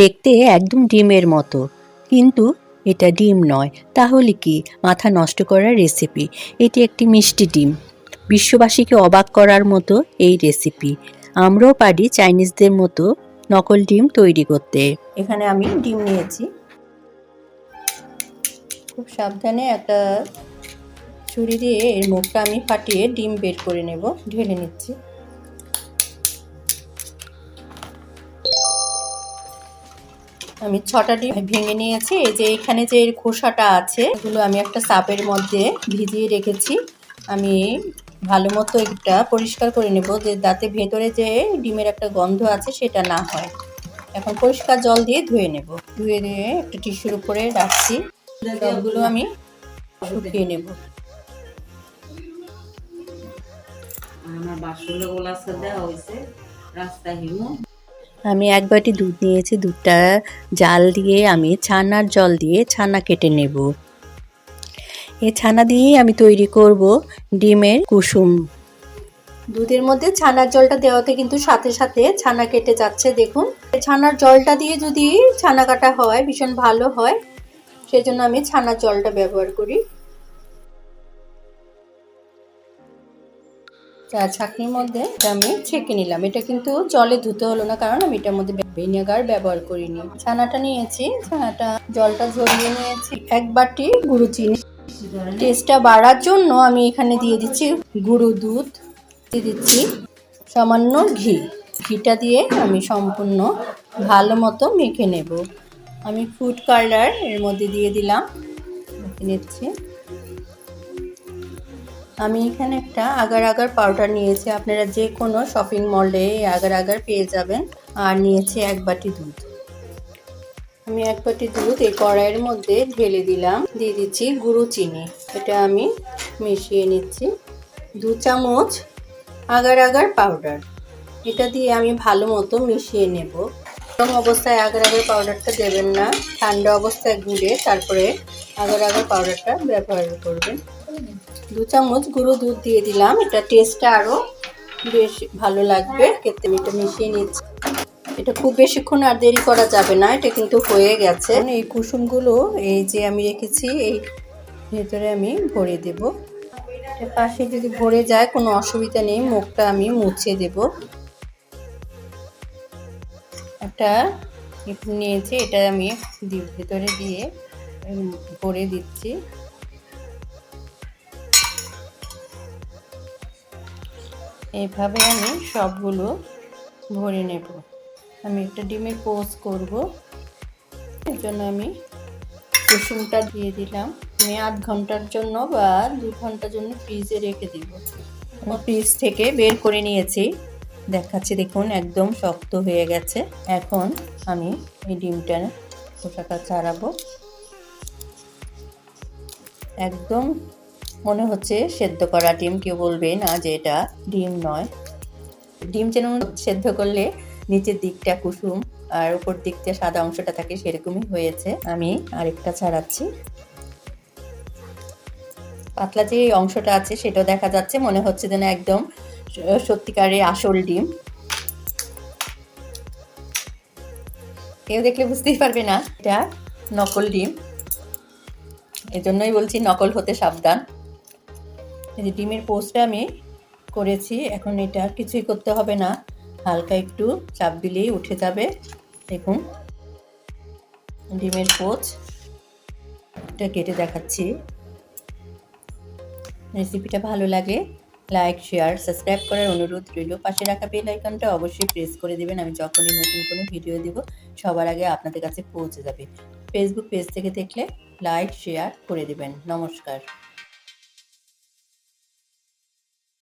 দেখতে একদম ডিমের মতো। কিন্তু এটা ডিম নয়। তাহলে কি? মাথা নষ্ট করার রেসিপি এটি একটি মিষ্টি ডিম। বিশ্ববাসীকে অবাক করার মতো এই রেসিপি আমরাও পারি চাইনিজদের মতো নকল ডিম তৈরি করতে। এখানে আমি ডিম নিয়েছি। খুব সাবধানে একটা ছুরি দিয়ে এর মুখটা আমি ফাটিয়ে ডিম বের করে নেব। ঢেলে নিচ্ছি। আমি ছটা ডিম ভেঙে নিয়েছি। এই যে এখানে যে খোসাটা আছে, এগুলো আমি একটা সাপের মধ্যে ভিজিয়ে রেখেছি। আমি ভালো মতো একটা পরিষ্কার করে নেব যে দাঁতে ভেতরে যে ডিমের একটা গন্ধ আছে সেটা না হয়। এখন পরিষ্কার জল দিয়ে ধুয়ে নেব। ধুয়ে দিয়ে একটা টিস্যুর উপরে রাখছি। সবগুলো আমি শুকিয়ে নেব। আমার বাসুলো গোলা দেওয়া হয়েছে। রাস্তা হিমু। আমি এক বাটি দুধ নিয়েছি, দুধটা জাল দিয়ে আমি ছানার জল দিয়ে ছানা কেটে নেব। এ ছানা দিয়েই আমি তৈরি করব ডিমের কুসুম। দুধের মধ্যে ছানার জলটা দেওয়াতে কিন্তু সাথে সাথে ছানা কেটে যাচ্ছে, দেখুন। ছানার জলটা দিয়ে যদি ছানা কাটা হয়, ভীষণ ভালো হয়, সেজন্য আমি ছানার জলটা ব্যবহার করি। চা ছাকনির মধ্যে আমি ছেঁকে নিলাম। এটা কিন্তু জলে ধুতে হলো না, কারণ আমি এটার মধ্যে ভিনেগার ব্যবহার করিনি। ছানাটা নিয়েছি, ছানাটা জলটা ঝরিয়ে নিয়েছি। এক বাটি গুঁড়ো চিনি। টেস্টটা বাড়ার জন্য আমি এখানে দিয়ে দিচ্ছি গুঁড়ো দুধ। দিয়ে দিচ্ছি সামান্য ঘি। ঘিটা দিয়ে আমি সম্পূর্ণ ভালো মতো মেখে নেব। আমি ফুড কালারের মধ্যে দিয়ে দিলাম। নিচ্ছি। আমি এখানে একটা আগার আগার পাউডার নিয়েছি। আপনারা যে কোনো শপিং মলে আগার আগার পেয়ে যাবেন। আর নিয়েছি এক বাটি দুধ। আমি এক বাটি দুধ এই কড়াইয়ের মধ্যে ঢেলে দিলাম। দিয়ে দিচ্ছি গুঁড়ো চিনি। এটা আমি মিশিয়ে নিচ্ছি। দু চামচ আগার আগার পাউডার এটা দিয়ে আমি ভালো মতো মিশিয়ে নেব। গরম অবস্থায় আগার আগার পাউডারটা দেবেন না। ঠান্ডা অবস্থায় গুঁড়ে তারপরে আগার আগার পাউডারটা ব্যবহার করবেন। দু চামচ গুঁড়ো দুধ দিয়ে দিলাম। এটা টেস্টটা আরও বেশ ভালো লাগবে। খেতে এটা মিশিয়ে নিচ্ছি। এটা খুব বেশিক্ষণ আর দেরি করা যাবে না। এটা কিন্তু হয়ে গেছে। এই কুসুমগুলো এই যে আমি রেখেছি, এই ভেতরে আমি ভরে দেব। এর পাশে যদি ভরে যায়, কোনো অসুবিধা নেই। মুখটা আমি মুছে দেব। একটা নিয়েছি, এটা আমি ভেতরে দিয়ে ভরে দিচ্ছি। এইভাবে আমি সবগুলো ভরে নেব। আমি একটা ডিমের পোস্ট করব। এর জন্য আমি কুসুমটা দিয়ে দিলাম। আমি আধ ঘণ্টার জন্য বা দু ঘণ্টার জন্য ফ্রিজে রেখে দিব। ফ্রিজ থেকে বের করে নিয়েছি। দেখাচ্ছি, দেখুন, একদম শক্ত হয়ে গেছে। এখন আমি এই ডিমটা খোসাটা ছাড়াবো। একদম মনে হচ্ছে সেদ্ধ করা ডিম। কেউ বলবে, না, যে এটা ডিম নয়। ডিম যেন সেদ্ধ করলে নিচের দিকটা কুসুম আর উপর দিকটা সাদা অংশটা থাকে, সেরকমই হয়েছে। আমি আরেকটা ছাড়াচ্ছি। পাতলা যে অংশটা আছে, সেটাও দেখা যাচ্ছে। মনে হচ্ছে যেন একদম সত্যিকারের আসল ডিম। কেউ দেখলে বুঝতেই পারবে না, এটা নকল ডিম। এজন্যই বলছি নকল হতে সাবধান। এই যে ডিমের পোস্টটা আমি করেছি, এখন এটা কিছুই করতে হবে না। হালকা একটু চাপ দিলেই উঠে যাবে। দেখুন, ডিমের পোচ এটা কেটে দেখাচ্ছি। রেসিপিটা ভালো লাগে, লাইক, শেয়ার, সাবস্ক্রাইব করার অনুরোধ রইল। পাশে রাখা বেল আইকনটা অবশ্যই প্রেস করে দেবেন। আমি যখনই নতুন কোনো ভিডিও দেব, সবার আগে আপনাদের কাছে পৌঁছে যাবে। ফেসবুক পেজ থেকে দেখলে লাইক, শেয়ার করে দেবেন। নমস্কার।